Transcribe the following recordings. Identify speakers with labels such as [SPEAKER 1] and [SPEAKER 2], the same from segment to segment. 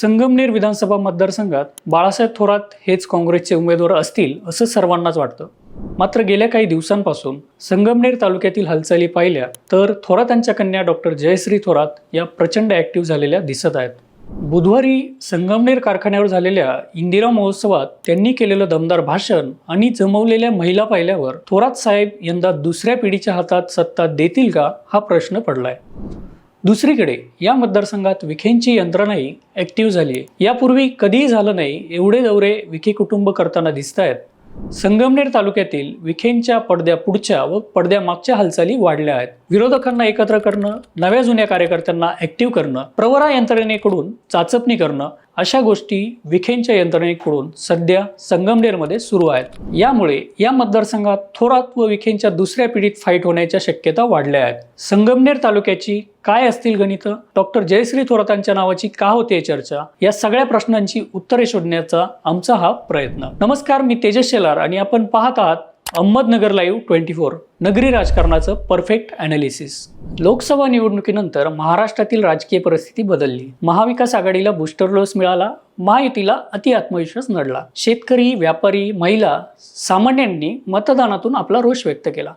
[SPEAKER 1] संगमनेर विधानसभा मतदारसंघात बाळासाहेब थोरात हेच काँग्रेसचे उमेदवार असतील असं सर्वांनाच वाटतं. मात्र गेल्या काही दिवसांपासून संगमनेर तालुक्यातील हालचाली पाहिल्या तर थोरातांच्या कन्या डॉक्टर जयश्री थोरात या प्रचंड ॲक्टिव्ह झालेल्या दिसत आहेत. बुधवारी संगमनेर कारखान्यावर झालेल्या इंदिरा महोत्सवात त्यांनी केलेलं दमदार भाषण आणि जमवलेल्या महिला पाहिल्यावर थोरात साहेब यंदा दुसऱ्या पिढीच्या हातात सत्ता देतील का हा प्रश्न पडलाय. दुसरीकडे या मतदारसंघात विखेंची यंत्रणाही ऍक्टिव्ह झाली आहे. यापूर्वी कधीही झालं नाही एवढे दौरे विखे कुटुंब करताना दिसत आहेत संगमनेर तालुक्यातील विखेंच्या पडद्या पुढच्या व पडद्या मागच्या हालचाली वाढल्या आहेत. विरोधकांना एकत्र करणं नव्या जुन्या कार्यकर्त्यांना ऍक्टिव्ह करणं प्रवरा यंत्रणेकडून चाचपणी करणं अशा गोष्टी विखेंच्या यंत्रणेकडून सध्या संगमनेरमध्ये सुरू आहेत. यामुळे या मतदारसंघात थोरात व विखेंच्या दुसऱ्या पिढीत फाईट होण्याच्या शक्यता वाढल्या आहेत. संगमनेर तालुक्याची काय असतील गणितं? डॉक्टर जयश्री थोरातांच्या नावाची का होते चर्चा? या सगळ्या प्रश्नांची उत्तरे शोधण्याचा आमचा हा प्रयत्न. नमस्कार मी तेजस शेलार आणि आपण पाहत आहात अहमदनगर लाईव्ह ट्वेंटी फोर नगरी राजकारणाचं परफेक्ट अनालिसिस लोकसभा निवडणुकीनंतर महाराष्ट्रातील राजकीय परिस्थिती बदलली. महाविकास आघाडीला बुस्टर डोस मिळाला. महायुतीला अति आत्मविश्वास नडला. शेतकरी व्यापारी महिला सामान्यांनी मतदानातून आपला रोष व्यक्त केला.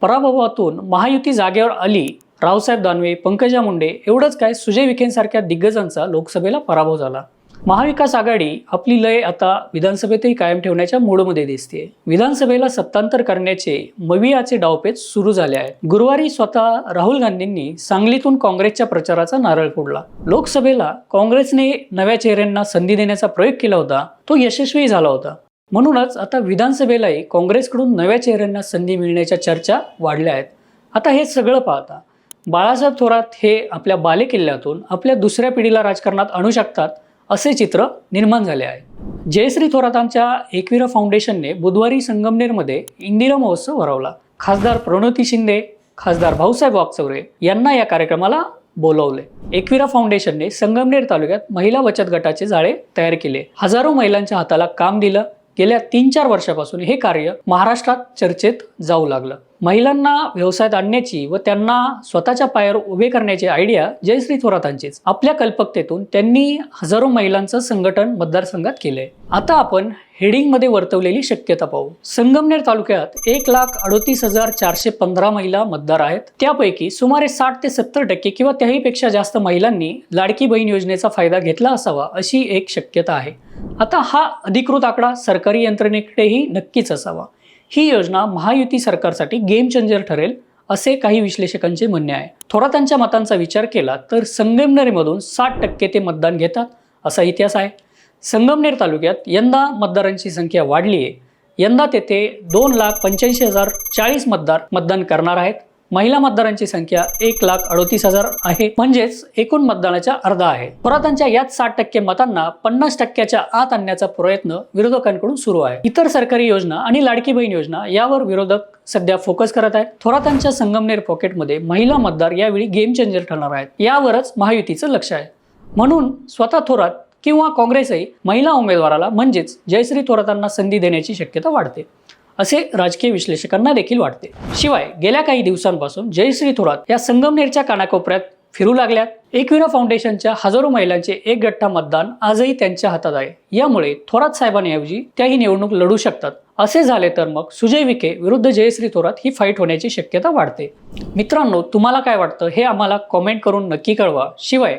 [SPEAKER 1] पराभवातून महायुती जागेवर आली. रावसाहेब दानवे पंकजा मुंडे एवढंच काय सुजय विखेंसारख्या दिग्गजांचा लोकसभेला पराभव झाला. महाविकास आघाडी आपली लय आता विधानसभेतही कायम ठेवण्याच्या मूडमध्ये दिसते विधानसभेला सत्तांतर करण्याचे मवियाचे डावपेच सुरू झाले आहेत. गुरुवारी स्वतः राहुल गांधींनी सांगलीतून काँग्रेसच्या प्रचाराचा नारळ फोडला. लोकसभेला काँग्रेसने नव्या चेहऱ्यांना संधी देण्याचा प्रयोग केला होता. तो यशस्वी झाला होता. म्हणूनच आता विधानसभेलाही काँग्रेसकडून नव्या चेहऱ्यांना संधी मिळण्याच्या चर्चा वाढल्या आहेत. आता हे सगळं पाहता बाळासाहेब थोरात हे आपल्या बालेकिल्ल्यातून आपल्या दुसऱ्या पिढीला राजकारणात आणू शकतात? असे चित्र निर्माण झाले आहे. जयश्री थोरातांच्या एकविरा फाउंडेशनने बुधवारी संगमनेरमध्ये इंदिरा महोत्सव भरवला. खासदार प्रणोती शिंदे खासदार भाऊसाहेब वागचौरे यांना या कार्यक्रमाला बोलवले. एकविरा फाउंडेशनने संगमनेर तालुक्यात महिला बचत गटाचे जाळे तयार केले. हजारो महिलांच्या हाताला काम दिलं. गेल्या तीन चार वर्षापासून हे कार्य महाराष्ट्रात चर्चेत जाऊ लागलं. महिलांना व्यवसायात आणण्याची व त्यांना स्वतःच्या पायावर उभे करण्याची आयडिया जयश्री थोरातांचीच. आपल्या कल्पकतेतून त्यांनी हजारो महिलांचं संघटन मतदारसंघात केलंय. आता आपण हेडिंगमध्ये वर्तवलेली शक्यता पाहू. संगमनेर तालुक्यात एक लाख अडोतीस हजार चारशे पंधरा महिला मतदार आहेत. त्यापैकी सुमारे साठ ते सत्तर टक्के किंवा त्याहीपेक्षा जास्त महिलांनी लाडकी बहीण योजनेचा फायदा घेतला असावा अशी एक शक्यता आहे. आता हा अधिकृत आकडा सरकारी यंत्रणेकडेही नक्कीच असावा. ही योजना महायुती सरकारसाठी गेम चेंजर ठरेल असे काही विश्लेषकांचे म्हणणे आहे. थोरातांच्या मतांचा विचार केला तर संगमनेरमधून साठ टक्के ते मतदान घेतात असा इतिहास आहे. संगमनेर तालुक्यात यंदा मतदारांची संख्या वाढली आहे यंदा तेथे दोन लाख पंच्याऐंशी हजार चाळीस मतदार मतदान करणार आहेत. महिला मतदारांची संख्या एक लाख अडोतीस हजार आहे. म्हणजेच एकूण मतदानाच्या अर्धा आहे. थोरातांच्या याच साठ टक्के मतांना पन्नास टक्क्याच्या आत आणण्याचा प्रयत्न विरोधकांकडून सुरू आहे. इतर सरकारी योजना आणि लाडकी बहीण योजना यावर विरोधक सध्या फोकस करत आहेत. थोरातांच्या संगमनेर पॉकेटमध्ये महिला मतदार यावेळी गेम चेंजर ठरणार आहेत. यावरच महायुतीचं लक्ष आहे. म्हणून स्वतः थोरात किंवा काँग्रेसही महिला उमेदवाराला म्हणजेच जयश्री थोरातांना संधी देण्याची शक्यता वाढते. असे राजकीय विश्लेषकांना देखील वाटते. शिवाय गेल्या काही दिवसांपासून जयश्री थोरात या संगमनेरच्या कानाकोपऱ्यात फिरू लागल्यात. एकविरा फाउंडेशनच्या हजारो महिलांचे एक गठ्ठा मतदान आजही त्यांच्या हातात आहे. यामुळे थोरात साहेबांऐवजी त्याही निवडणूक लढू शकतात. असे झाले तर मग सुजय विखे विरुद्ध जयश्री थोरात ही फाईट होण्याची शक्यता वाढते. मित्रांनो तुम्हाला काय वाटतं हे आम्हाला कॉमेंट करून नक्की कळवा. शिवाय